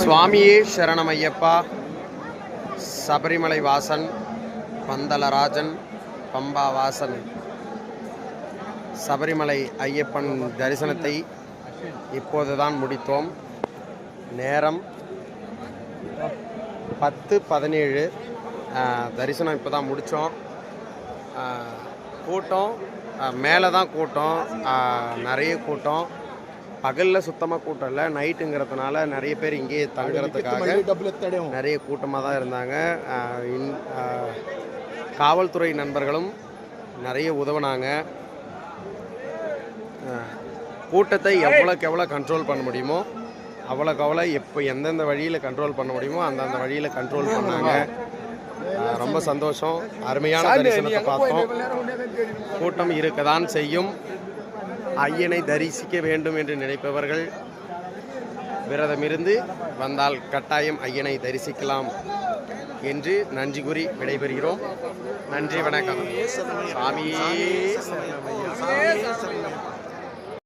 சுவாமியே சரணமையப்பா சபரிமலை வாசன் பந்தலராஜன் பம்பா வாசன் சபரிமலை ஐயப்பன் தரிசனத்தை இப்போதுதான் முடித்தோம். நேரம் பத்து பதினேழு. தரிசனம் இப்போ தான் முடித்தோம் கூட்டம் மேலே தான் கூட்டம் நிறைய கூட்டம். பகலில் சுத்தமாக கூட்டம் இல்லை நைட்டுங்கிறதுனால நிறைய பேர் இங்கேயே தங்குறதுக்காக நிறைய கூட்டமாக தான் இருந்தாங்க. காவல்துறை நண்பர்களும் நிறைய உதவினாங்க. கூட்டத்தை எவ்வளோக்கு எவ்வளோ கண்ட்ரோல் பண்ண முடியுமோ அவ்வளோக்கு அவ்வளோ எப்போ எந்தெந்த வழியில் கண்ட்ரோல் பண்ண முடியுமோ அந்தந்த வழியில் கண்ட்ரோல் பண்ணாங்க. ரொம்ப சந்தோஷம். அருமையான தரிசனத்தை பார்த்தோம். கூட்டம் இருக்கதான் செய்யும். ஐயனை தரிசிக்க வேண்டும் என்று நினைப்பவர்கள் விரதமிருந்து வந்தால் கட்டாயம் ஐயனை தரிசிக்கலாம் என்று நன்றி கூறி விடைபெறுகிறோம் நன்றி வணக்கம் சாமியே